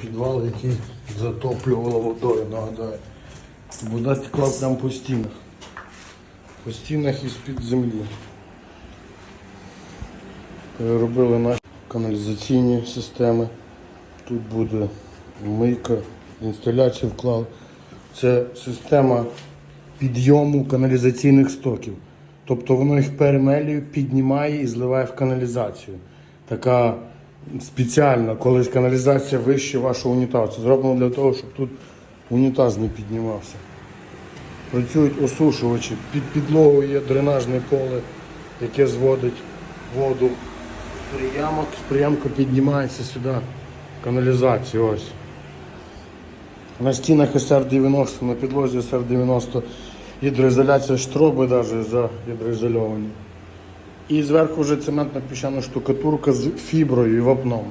підвал, який затоплювало водою, нагадаю. Вода текла прямо по стінах. По стінах і з-під землі. Переробили наші каналізаційні системи. Тут буде мийка, інсталяцію вклали. Це система підйому каналізаційних стоків. Тобто воно їх перемелює, піднімає і зливає в каналізацію. Така спеціальна, коли каналізація вище вашого унітазу. Це зроблено для того, щоб тут унітаз не піднімався. Працюють осушувачі. Під підлогою є дренажне поле, яке зводить воду з приямок. З приямка піднімається сюди каналізація. Ось. На стінах СР-90, на підлозі СР-90 гідроізоляція штроби навіть загідроізольовані. І зверху вже цементна піщана штукатурка з фіброю і вапном.